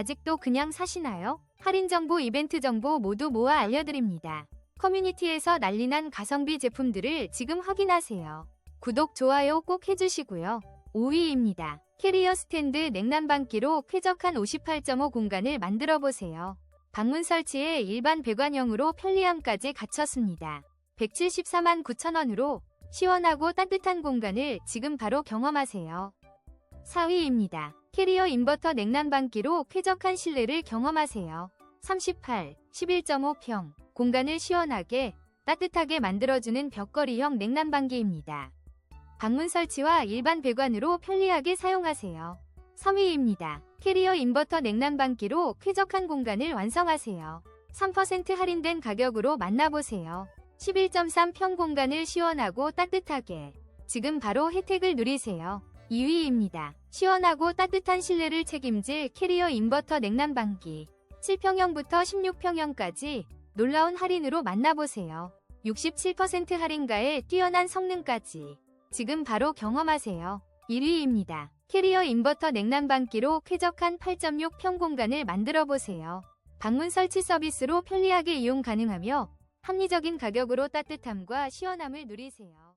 아직도 그냥 사시나요? 할인 정보, 이벤트 정보 모두 모아 알려드립니다. 커뮤니티에서 난리난 가성비 제품들을 지금 확인하세요. 구독, 좋아요 꼭 해주시고요. 5위입니다. 캐리어 스탠드 냉난방기로 쾌적한 58.5 공간을 만들어 보세요. 방문 설치에 일반 배관형으로 편리함까지 갖췄습니다. 174만 9천원으로 시원하고 따뜻한 공간을 지금 바로 경험하세요. 4위입니다. 캐리어 인버터 냉난방기로 쾌적한 실내를 경험하세요. 38, 11.5평 공간을 시원하게 따뜻하게 만들어주는 벽걸이형 냉난방기입니다. 방문 설치와 일반 배관으로 편리하게 사용하세요. 3위입니다. 캐리어 인버터 냉난방기로 쾌적한 공간을 완성하세요. 3% 할인된 가격으로 만나보세요. 11.3평 공간을 시원하고 따뜻하게 지금 바로 혜택을 누리세요. 2위입니다. 시원하고 따뜻한 실내를 책임질 캐리어 인버터 냉난방기 7평형부터 16평형까지 놀라운 할인으로 만나보세요. 67% 할인가에 뛰어난 성능까지 지금 바로 경험하세요. 1위입니다. 캐리어 인버터 냉난방기로 쾌적한 8.6평 공간을 만들어 보세요. 방문 설치 서비스로 편리하게 이용 가능하며 합리적인 가격으로 따뜻함과 시원함을 누리세요.